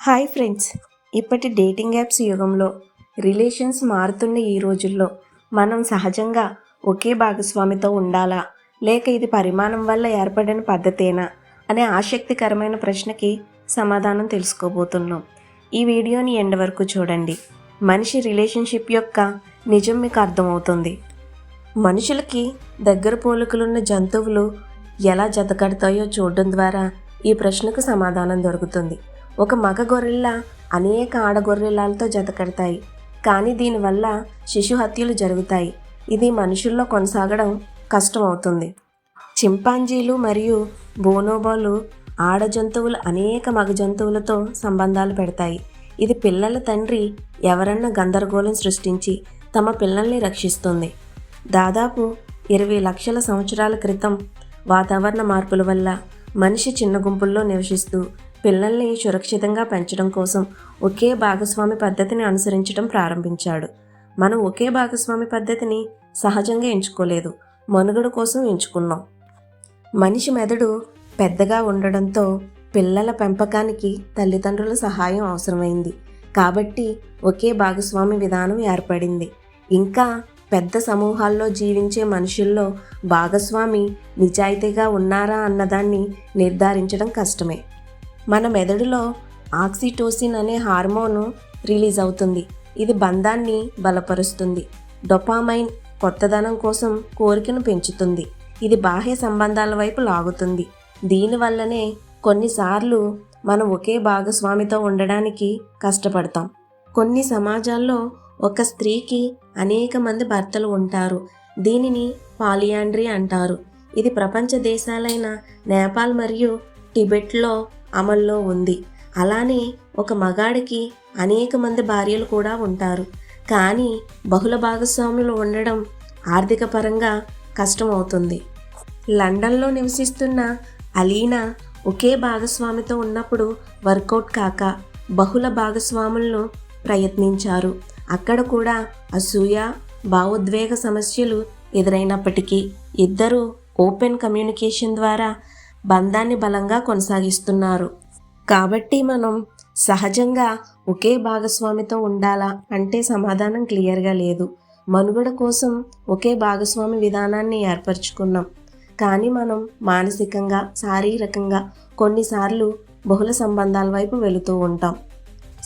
Hi friends. ఇప్పటి dating apps యుగంలో relations మారుతున్న ఈ రోజుల్లో మనం సహజంగా ఒకే భాగస్వామితో ఉండాలా? లేక ఇది పరిమాణం వల్ల ఏర్పడిన పద్ధతేనా? అనే ఆసక్తికరమైన ప్రశ్నకి సమాధానం తెలుసుకోబోతున్నాం. ఈ వీడియోని ఎండ్ వరకు చూడండి. మనిషి రిలేషన్షిప్ యొక్క నిజం మీకు అర్థమవుతుంది. మనుషులకి దగ్గర పోలికలున్న జంతువులు ఎలా జతకడతాయో చూడడం ద్వారా ఈ ప్రశ్నకు సమాధానం దొరుకుతుంది. ఒక మగ గొర్రెల్లా అనేక ఆడగొర్రెలతో జతకడతాయి. కానీ దీనివల్ల శిశు హత్యలు జరుగుతాయి. ఇది మనుషుల్లో కొనసాగడం కష్టమవుతుంది. చింపాంజీలు మరియు బోనోబాలు ఆడ జంతువులు అనేక మగ జంతువులతో సంబంధాలు పెడతాయి. ఇది పిల్లల తండ్రి ఎవరన్నా గందరగోళం సృష్టించి తమ పిల్లల్ని రక్షిస్తుంది. దాదాపు ఇరవై లక్షల సంవత్సరాల క్రితం వాతావరణ మార్పుల వల్ల మనిషి చిన్న గుంపుల్లో నివసిస్తూ పిల్లల్ని సురక్షితంగా పెంచడం కోసం ఒకే భాగస్వామి పద్ధతిని అనుసరించడం ప్రారంభించాడు. మనం ఒకే భాగస్వామి పద్ధతిని సహజంగా ఎంచుకోలేదు. మనుగడ కోసం ఎంచుకున్నాం. మనిషి మెదడు పెద్దగా ఉండడంతో పిల్లల పెంపకానికి తల్లిదండ్రుల సహాయం అవసరమైంది. కాబట్టి ఒకే భాగస్వామి విధానం ఏర్పడింది. ఇంకా పెద్ద సమూహాల్లో జీవించే మనుషుల్లో భాగస్వామి నిజాయితీగా ఉన్నారా అన్నదాన్ని నిర్ధారించడం కష్టమే. మన మెదడులో ఆక్సిటోసిన్ అనే హార్మోను రిలీజ్ అవుతుంది. ఇది బంధాన్ని బలపరుస్తుంది. డొపామైన్ కొత్తదనం కోసం కోరికను పెంచుతుంది. ఇది బాహ్య సంబంధాల వైపు లాగుతుంది. దీనివల్లనే కొన్నిసార్లు మనం ఒకే భాగస్వామితో ఉండడానికి కష్టపడతాం. కొన్ని సమాజాల్లో ఒక స్త్రీకి అనేక మంది భర్తలు ఉంటారు. దీనిని పాలియాండ్రీ అంటారు. ఇది ప్రపంచ దేశాలైన నేపాల్ మరియు టిబెట్లో అమల్లో ఉంది. అలానే ఒక మగాడికి అనేక మంది భార్యలు కూడా ఉంటారు. కానీ బహుళ భాగస్వాములు ఉండడం ఆర్థిక పరంగా కష్టమవుతుంది. లండన్లో నివసిస్తున్న అలీనా ఒకే భాగస్వామితో ఉన్నప్పుడు వర్కౌట్ కాక బహుళ భాగస్వాములను ప్రయత్నించారు. అక్కడ కూడా అసూయ భావోద్వేగ సమస్యలు ఎదురైనప్పటికీ ఇద్దరూ ఓపెన్ కమ్యూనికేషన్ ద్వారా బంధాన్ని బలంగా కొనసాగిస్తున్నారు. కాబట్టి మనం సహజంగా ఒకే భాగస్వామితో ఉండాలా అంటే సమాధానం క్లియర్గా లేదు. మనుగడ కోసం ఒకే భాగస్వామి విధానాన్ని ఏర్పరచుకున్నాం. కానీ మనం మానసికంగా శారీరకంగా కొన్నిసార్లు బహుళ సంబంధాల వైపు వెళుతూ ఉంటాం.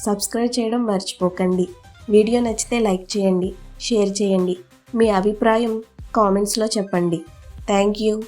సబ్స్క్రైబ్ చేయడం మర్చిపోకండి. వీడియో నచ్చితే లైక్ చేయండి షేర్ చేయండి. మీ అభిప్రాయం కామెంట్స్లో చెప్పండి. Thank you.